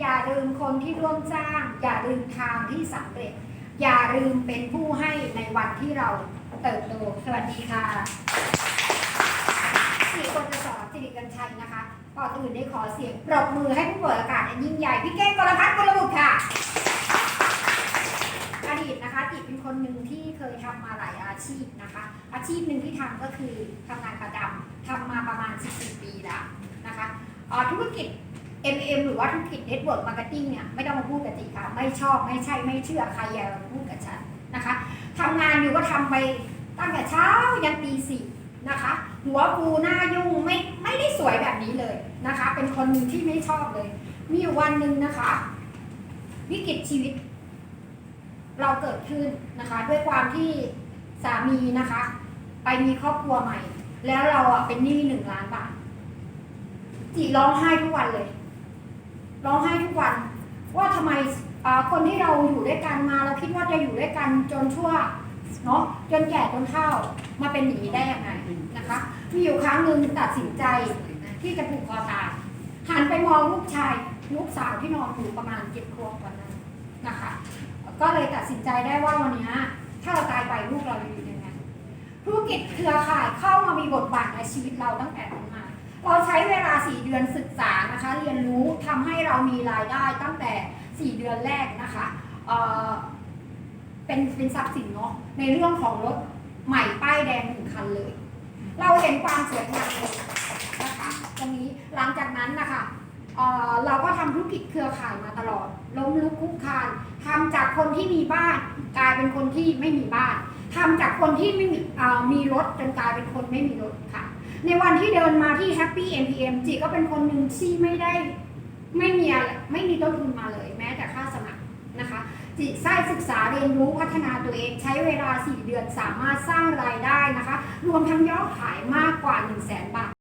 อย่าลืมคนที่ร่วมสร้าง อย่าลืมทางที่สำเร็จ อย่าลืมเป็นผู้ให้ในวันที่เราเติบโตสวัสดีค่ะสี่คนจะสอนสิริกันชัยนะคะก่อนอื่นได้ขอเสียงปรบมือให้ผู้เปิดอากาศอันยิ่งใหญ่พี่เก้งกรพัฒน์กลบุตรค่ะอดีตนะคะจิตเป็นคนหนึ่งที่เคยทำมาหลายอาชีพนะคะ อาชีพหนึ่งที่ทำก็คือทำงานประจำทำมาประมาณ 14 ปีแล้วนะคะอ่าธุรกิจ MM หรือว่าธุรกิจ Network Marketing เนี่ยไม่ต้องมาพูดกับจิค่ะ ไม่ชอบไม่ใช่ไม่เชื่อใครอย่ามาพูดกับฉันนะคะทำงานอยู่ก็ทำไปตั้งแต่เช้ายันตีสี่นะคะ หัวฟูหน้ายุ่งไม่ไม่ได้สวยแบบนี้เลยนะคะ เป็นคนหนึ่งที่ไม่ชอบเลย มีอยู่วันหนึ่งนะคะ วิกฤตชีวิต เราเกิดขึ้นนะคะ ด้วยความที่สามีนะคะ ไปมีครอบครัวใหม่ แล้วเราอะเป็นหนี้หนึ่งล้านบาทจีร้องไห้ทุกวันเลย ร้องไห้ทุกวัน ว่าทำไมคนที่เราอยู่ด้วยกันมาเราคิดว่าจะอยู่ด้วยกันจนชั่วเนาะจนแก่จนเฒ่ามาเป็นอย่างนี้ได้ยังไงนะคะ มีอยู่ครั้งหนึ่งตัดสินใจที่จะผูกคอตายหันไปมองลูกชายลูกสาวที่นอนอยู่ประมาณเจ็ดขวบวันนั้นนะคะ ก็เลยตัดสินใจได้ว่าวันนี้ถ้าเราตายไปลูกเราจะอยู่ยังไงธุรกิจเครือข่ายเข้ามามีบทบาทในชีวิตเราตั้งแต่นั้น เราใช้เวลา 4 เดือนศึกษานะคะ เรียนรู้ทำให้เรามีรายได้ตั้งแต่ 4 เดือนแรกนะคะเเป็นเป็นทรัพย์สินเนาะในเรื่องของรถใหม่ป้ายแดงหนึ่งคันเลย เราเห็นความสวยงามเลยนะคะตรงนี้หลังจากนั้นนะคะเเราก็ทำธุรกิจเครือข่ายมาตลอด ล้มลุกคลุกคลานทำจากคนที่มีบ้าน กลายเป็นคนที่ไม่มีบ้านทำจากคนที่ไม่มีมีรถจนกลายเป็นคนไม่มีรถค่ะ ในวันที่เดินมาที่ Happy NPM จีก็เป็นคนหนึ่งที่ไม่ได้ไม่มีอะไรไม่มีต้นทุนมาเลย แม้แต่ค่าสมัครนะคะจิใช้ศึกษาเรียนรู้พัฒนาตัวเองใช้เวลา 4 เดือนสามารถสร้างรายได้นะคะ รวมทั้งยอดขายมากกว่า 1 0 0 0 0แบาท